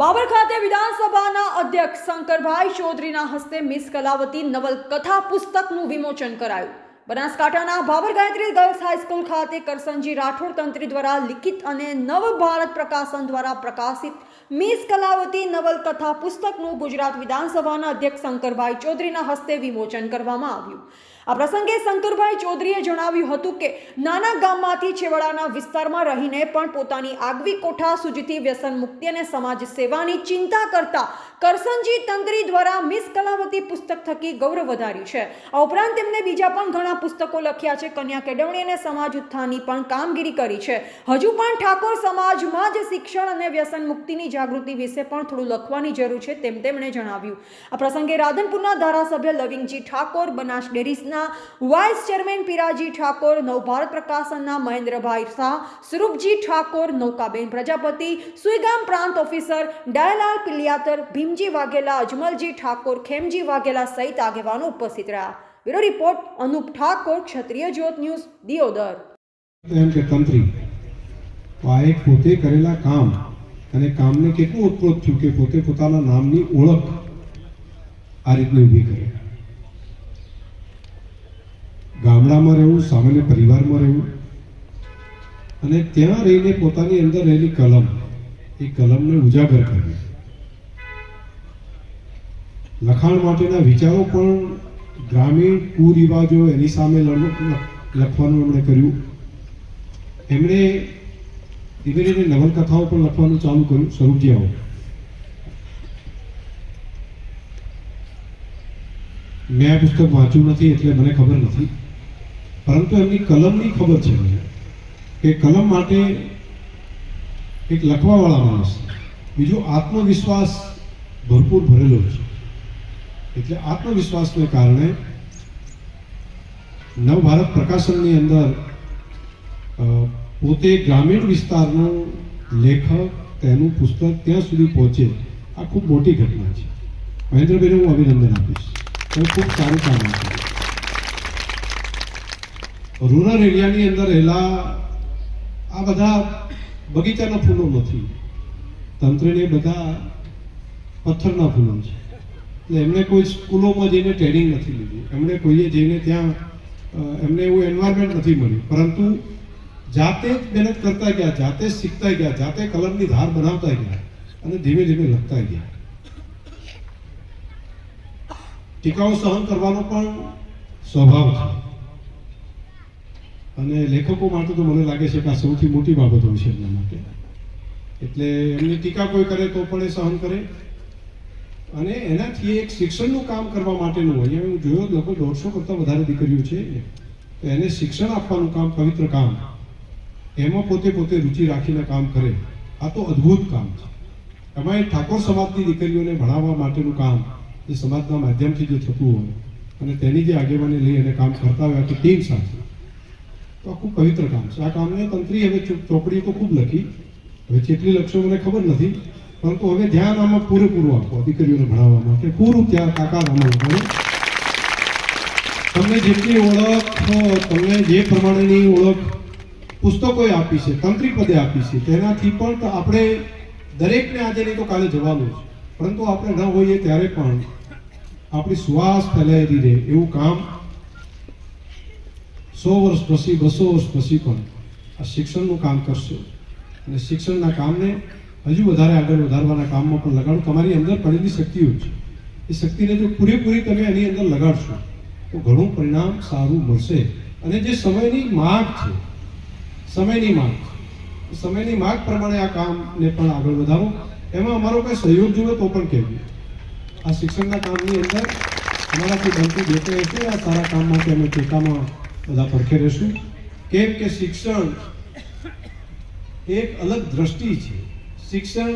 બાબર ખાતે વિધાનસભાના અધ્યક્ષ શંકરભાઈ ચૌધરીના હસ્તે મિસ કલાવતી નવલકથા પુસ્તકનું વિમોચન કરાયું. બનાસકાંઠાના બાબર ગાયત્રી ગર્લ્સ હાઈસ્કૂલ ખાતે કરસનજી રાઠોડ તંત્રી દ્વારા લિખિત અને નવ ભારત પ્રકાશન દ્વારા પ્રકાશિત મિસ કલાવતી નવલકથા પુસ્તકનું ગુજરાત વિધાનસભાના અધ્યક્ષ શંકરભાઈ ચૌધરીના હસ્તે વિમોચન કરવામાં આવ્યું. આ પ્રસંગે શંકરભાઈ ચૌધરીએ જણાવ્યું હતું કે નાના ગામમાંથી છેવાડાના વિસ્તારમાં રહીને પણ પોતાની આગવી કોઠા સુધીથી વ્યસન મુક્તિ અને સમાજ સેવાની ચિંતા કરતા કરસનજી તંત્રી દ્વારા મિસ કલાવતી પુસ્તક થકી ગૌરવ વધાર્યું છે. આ ઉપરાંત તેમણે બીજા પણ ઘણા પુસ્તકો લખ્યા છે. કન્યા કેળવણી અને સમાજ ઉત્થાનની પણ કામગીરી કરી છે. હજુ પણ ઠાકોર સમાજમાં જ શિક્ષણ અને વ્યસન મુક્તિની જાગૃતિ વિશે પણ થોડું લખવાની જરૂર છે તેમ તેમણે જણાવ્યું. આ પ્રસંગે રાધનપુરના ધારાસભ્ય લવિંગજી ઠાકોર, બનાસ ડેરીસના વાઇસ ચેરમેન પિરાજી ઠાકોર નવભારત પ્રકાશનના મહેન્દ્રભાઈ શાહ, સ્વરૂપજી ઠાકોર, નૌકાબેન પ્રજાપતિ, સુઈગામ પ્રાંત ઓફિસર ડાયલાલ પિલિયાતર, ભીમજી વાઘેલા, અજમલજી ઠાકોર, ખેમજી વાઘેલા સહિત આગેવાનો ઉપસ્થિત રહ્યા. Bureau report, Anup Thakor, Kshatriya Jyot news, Deodar. એમ પોતે કરેલા કામ અને કામને કેટલું ઉત્પ્રોત થયું કે પોતે પોતાના નામની ઓળખ આ રીતની ઊભી કરી. ગામડામાં રહેવું, સામાન્ય પરિવારમાં રહેવું અને ત્યાં રહીને પોતાની અંદર રહેલી કલમ, એ કલમને ઉજાગર કરવી. લખાણ માટેના વિચારો પણ ગ્રામીણ કુરિવાજો એની સામે લખવાનું એમણે કર્યું. એમણે ધીમે ધીમે નવલકથાઓ પણ લખવાનું ચાલુ કર્યું સ્વરૂપજી આવો મેં આ પુસ્તક વાંચ્યું નથી એટલે મને ખબર નથી. પરંતુ એમની કલમની ખબર છે મને કે કલમ માટે એક લખવાવાળા માણસ, બીજો આત્મવિશ્વાસ ભરપૂર ભરેલો છે. એટલે આત્મવિશ્વાસને કારણે નવભારત પ્રકાશનની અંદર પોતે ગ્રામીણ વિસ્તારનો લેખક તેનું પુસ્તક ત્યાં સુધી પહોંચે, આ ખૂબ મોટી ઘટના છે. મહેન્દ્રભાઈને હું અભિનંદન આપીશ. તમે ખૂબ સારું કામ કર્યું રૂરલ એરિયાની અંદર રહેલા આ બધા બગીચાના ફૂલો નથી. તંત્રને બધા પથ્થરના ફૂલો છે. એટલે એમણે કોઈ સ્કૂલોમાં જઈને ટ્રેનિંગ નથી લીધી. એમણે કોઈએ જઈને ત્યાં એમને એવું એન્વાયરમેન્ટ નથી મળ્યું. પરંતુ જાતે જ મહેનત કરતા ગયા, જાતે જ શીખતા ગયા, જાતે કલરની ધાર બનાવતા ગયા અને ધીમે ધીમે લખતા ગયા. ટીકાઓ સહન કરવાનો પણ સ્વભાવ છે. અને લેખકો માટે તો મને લાગે છે કે આ સૌથી મોટી બાબત હોય છે એમના માટે. એટલે એમની ટીકા કોઈ કરે તો પણ એ સહન કરે. અને એનાથી એક શિક્ષણનું કામ કરવા માટેનું હોય. હું જોયો લગભગ દોઢસો કરતાં વધારે દીકરીઓ છે. તો એને શિક્ષણ આપવાનું કામ, પવિત્ર કામ, એમાં પોતે પોતે રુચિ રાખીને કામ કરે. આ તો અદ્ભુત કામ છે. એમાં ઠાકોર સમાજની દીકરીઓને ભણાવવા માટેનું કામ એ સમાજના માધ્યમથી જે થતું હોય અને તેની જે આગેવાની લઈ અને કામ કરતા હોય તો ટીમ સાથે. તો આ ખૂબ પવિત્ર કામ છે. આ કામને તંત્રી હવે ચો- ચોપડી તો ખૂબ લખી. હવે કેટલી લખશો મને ખબર નથી, પરંતુ હવે ધ્યાન આમાં પૂરેપૂરું આપો દીકરીઓને ભણાવવા માટે. પૂરું ત્યાં તાકાત આમાં તમને જેટલી ઓળખ તમને જે પ્રમાણેની ઓળખ પુસ્તકોએ આપી છે, તંત્રી પદે આપી છે, તેનાથી પણ આપણે દરેકને આજે નહીં તો કાલે જવાનું છે. પરંતુ આપણે ન હોઈએ ત્યારે પણ આપણી સુવાસ ફેલાયેલી રહે એવું કામ સો વર્ષ પછી, બસો વર્ષ પછી પણ આ શિક્ષણનું કામ કરશો. અને શિક્ષણના કામને હજુ વધારે આગળ વધારવાના કામમાં પણ લગાડો. તમારી અંદર પડેલી શક્તિઓ છે. એ શક્તિને જો પૂરેપૂરી તમે એની અંદર લગાડશો, તો ઘણું પરિણામ સારું મળશે. અને જે સમયની માગ છે, સમયની માગ સમયની માગ પ્રમાણે આ કામને પણ આગળ વધારો. એમાં અમારો કંઈ સહયોગ જોઈએ તો પણ કહેવું આ શિક્ષણના કામની અંદર અમારાથી બનતી જે હશે, આ સારા કામ માટે અમે ટેકામાં બધા પરખે રહેશું? કેમ કે શિક્ષણ એક અલગ દ્રષ્ટિ છે. શિક્ષણ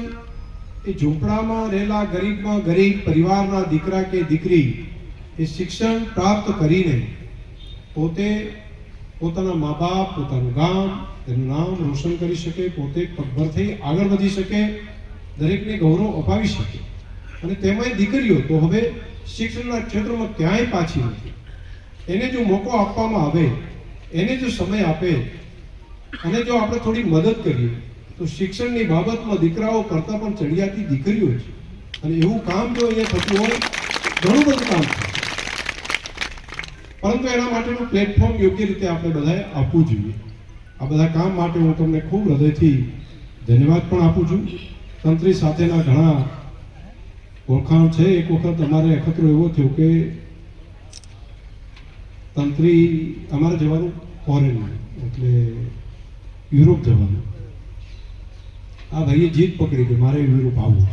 એ ઝૂંપડામાં રહેલા ગરીબમાં ગરીબ પરિવારના દીકરા કે દીકરી એ શિક્ષણ પ્રાપ્ત કરીને પોતે પોતાના મા બાપ, પોતાનું ગામ, તેનું નામ રોશન કરી શકે, પોતે પગભર થઈ આગળ વધી શકે, દરેકને ગૌરવ અપાવી શકે. અને તેમાંય દીકરીઓ, તો હવે શિક્ષણના ક્ષેત્રમાં ક્યાંય પાછી નથી. એને જો મોકો આપવામાં આવે, એને જો સમય આપે, અને જો આપણે થોડી મદદ કરીએ, તો શિક્ષણની બાબતમાં દીકરાઓ કરતાં પણ ચડિયાતી દીકરીઓ છે અને એવું કામ જો અહીંયા થતું હોય, ઘણું બધું કામ પરંતુ એના માટેનું પ્લેટફોર્મ યોગ્ય રીતે આપણે બધાએ આપવું જોઈએ. આ બધા કામ માટે હું તમને ખૂબ હૃદયથી ધન્યવાદ પણ આપું છું. તંત્રી સાથેના ઘણા ઓળખાણ છે. એક વખત અમારે અખતરો એવો થયો કે તંત્રી અમારે જવાનું ફોરેનમાં એટલે યુરોપ જવાનું. આ ભાઈએ જીત પકડી કે મારે યુરોપ આવવું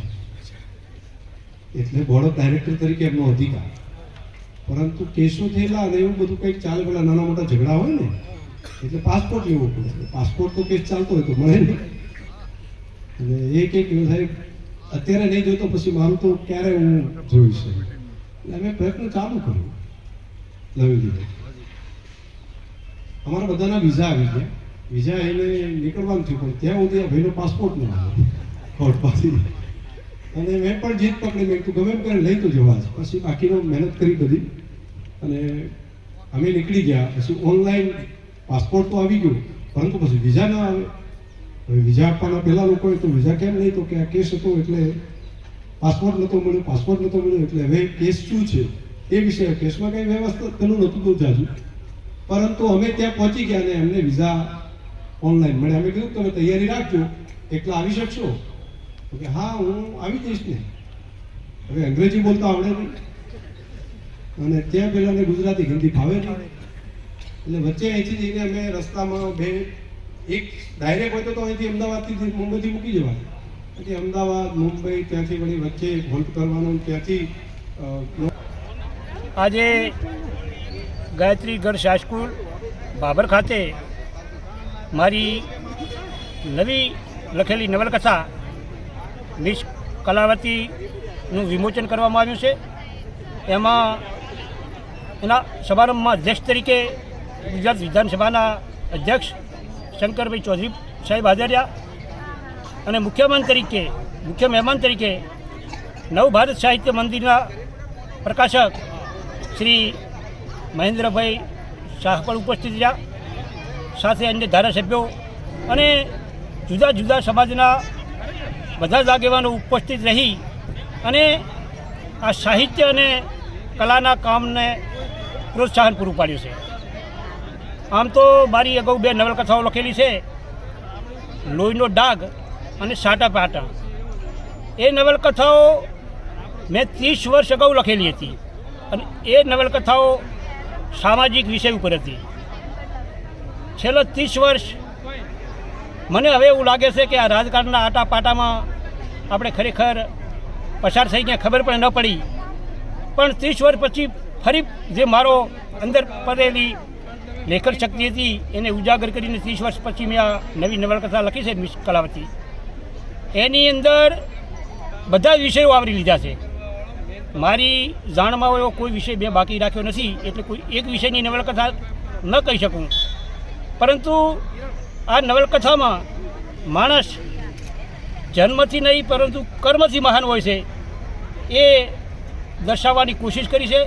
એટલે બોર્ડ ઓફ ડાયરેક્ટર તરીકે એમનો અધિકાર. પરંતુ કેસો થયેલા અને એવું બધું કંઈક ચાલે પેલા નાના મોટા ઝઘડા હોય ને, એટલે પાસપોર્ટ લેવો પડે. પાસપોર્ટ તો કેસ ચાલતો હોય તો મળે નહીં અને એક એક એવું થાય અત્યારે નહીં જોતો, પછી મારું તો ક્યારે હું જોઈશ? એટલે અમે પ્રયત્ન ચાલુ કર્યો. નવી દીધો. અમારા બધાના વિઝા આવી ગયા. વિઝા એને નીકળવાનું થયું, પણ ત્યાં સુધી આ ભાઈનો પાસપોર્ટ ન આવ્યો કોર્ટ પાસેથી અને મેં પણ જીત પકડી. મેં કીધું, ગમે એમ કરીને લઈ તો જવા પછી બાકીનો મહેનત કરી બધી. અને અમે નીકળી ગયા. પછી ઓનલાઈન પાસપોર્ટ તો આવી ગયો, પરંતુ પછી વિઝા ના આવે. હવે વિઝા આપવાના પહેલાં લોકોએ તો વિઝા કેમ નહીં? તો કે આ કેસ હતો એટલે પાસપોર્ટ નહોતો મળ્યો પાસપોર્ટ નહોતો મળ્યો, એટલે હવે કેસ શું છે? એ વિશે કેસમાં કંઈ વ્યવસ્થા પેલું નહોતું બહુ પરંતુ અમે ત્યાં પહોંચી ગયા અને એમને વિઝા ઓનલાઈન મળ્યા. અમે કીધું તમે તૈયારી રાખજો, એકલા આવી શકશો? કે હા, હું આવી જઈશ ને. હવે અંગ્રેજી બોલતા આવડે નહીં. અને ત્યાં પેલાને ગુજરાતી, હિન્દી ફાવે નહીં. એટલે વચ્ચે અહીંથી જઈને અમે રસ્તામાં બે, એક ડાયરેક્ટ હોય તો અહીંથી અમદાવાદથી મુંબઈથી મૂકી જવાય. પછી અમદાવાદ, મુંબઈ, ત્યાંથી વળી વચ્ચે હોલ્ટ કરવાનું ત્યાંથી આજે ગાયત્રી ગઢ શાસકુલ બાબર ખાતે મારી નવી લખેલી નવલકથા મિસ કલાવતીનું વિમોચન કરવામાં આવ્યું છે. એમાં એના સમારંભમાં અધ્યક્ષ તરીકે ગુજરાત વિધાનસભાના અધ્યક્ષ શંકરભાઈ ચૌધરી સાહેબ હાજર્યા અને મુખ્ય તરીકે, મુખ્ય મહેમાન તરીકે નવ ભારત સાહિત્ય મંદિરના પ્રકાશક શ્રી મહેન્દ્રભાઈ શાહ પણ ઉપસ્થિત રહ્યા. સાથે અન્ય ધારાસભ્યો અને જુદા જુદા સમાજના બધા જ આગેવાનો ઉપસ્થિત રહી અને આ સાહિત્ય અને કલાના કામને પ્રોત્સાહન પૂરું પાડ્યું છે. આમ તો મારી અગાઉ બે નવલકથાઓ લખેલી છે. લોહીનો ડાઘ અને સાટા પાટા. એ નવલકથાઓ મેં ત્રીસ વર્ષ અગાઉ લખેલી હતી. અને એ નવલકથાઓ સામાજિક વિષય ઉપર હતી. છેલ્લા ત્રીસ વર્ષ મને હવે એવું લાગે છે કે આ રાજકારણના આટાપાટામાં આપણે ખરેખર પસાર થઈ ગયા, ખબર પણ ન પડી. પણ ત્રીસ વર્ષ પછી ફરી જે મારો અંદર પડેલી લેખન શક્તિ હતી, એને ઉજાગર કરીને ત્રીસ વર્ષ પછી મેં આ નવી નવલકથા લખી છે, મિસ કલાવતી. એની અંદર બધા જ વિષયો આવરી લીધા છે. મારી જાણમાં એવો કોઈ વિષય મેં બાકી રાખ્યો નથી, એટલે કોઈ એક વિષયની નવલકથા ન કહી શકું. પરંતુ આ નવલકથામાં માણસ જન્મથી નહીં, પરંતુ કર્મથી મહાન હોય છે. એ દર્શાવવાની કોશિશ કરી છે.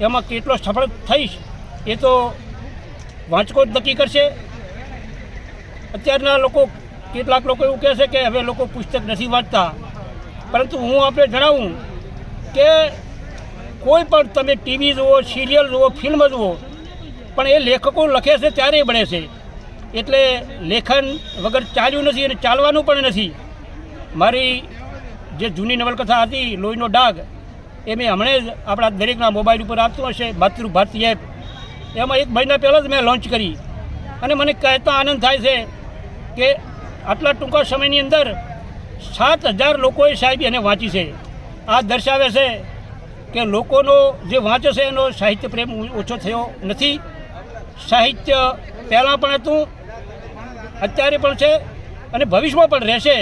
એમાં કેટલો સફળ થઈશ, એ તો વાંચકો જ નક્કી કરશે. અત્યારના લોકો, કેટલાક લોકો એવું કહે છે કે હવે લોકો પુસ્તક નથી વાંચતા. પરંતુ હું આપણે જણાવું કે કોઈ પણ તમે ટીવી જુઓ સિરિયલ જુઓ ફિલ્મ જુઓ, પણ એ લેખકો લખે છે ત્યારે બને છે. એટલે લેખન વગર ચાલ્યું નથી અને ચાલવાનું પણ નથી. મારી જે જૂની નવલકથા હતી, લોહીનો ડાઘ, એ મેં હમણાં જ આપણા દરેકના મોબાઈલ ઉપર આપતું હશે માતૃભારતી એપ. એમાં એક મહિના પહેલાં જ મેં લોન્ચ કરી. અને મને કહેતા આનંદ થાય છે કે આટલા ટૂંકા સમયની અંદર સાત હજાર લોકોએ સાહેબ એને વાંચી છે. આ દર્શાવે છે કે લોકોનો જે વાંચો છે એનો સાહિત્ય પ્રેમ ઓછો થયો નથી. સાહિત્ય પહેલાં પણ હતું, અત્યારે પણ છે અને ભવિષ્યમાં પણ રહેશે.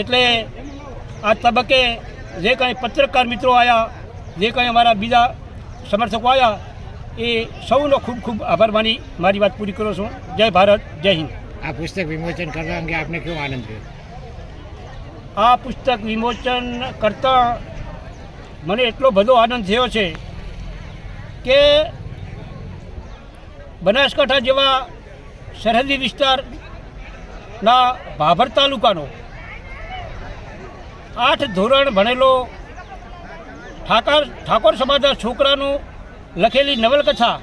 એટલે આ તબક્કે જે કાંઈ પત્રકાર મિત્રો આવ્યા જે કાંઈ અમારા બીજા સમર્થકો આવ્યા એ સૌનો ખૂબ ખૂબ આભાર માની મારી વાત પૂરી કરું છું. જય ભારત, જય હિન્દ. આ પુસ્તક વિમોચન કરવા અંગે આપને કેવો આનંદ થયો? આ પુસ્તક વિમોચન કરતાં મને એટલો બધો આનંદ થયો છે કે બનાસકાંઠા જેવા સરહદી વિસ્તારના ભાભર તાલુકાનો આઠ ધોરણ ભણેલો ઠાકર, ઠાકોર સમાજના છોકરાનું લખેલી નવલકથા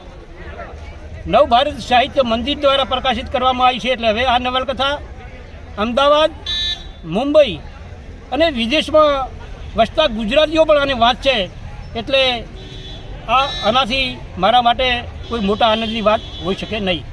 નવ ભારત સાહિત્ય મંદિર દ્વારા પ્રકાશિત કરવામાં આવી છે. એટલે હવે આ નવલકથા અમદાવાદ, મુંબઈ અને વિદેશમાં વસતા ગુજરાતીઓ પણ આને વાંચશે એટલે આ આનાથી મારા માટે કોઈ મોટા આનંદની વાત હોઈ શકે નહીં.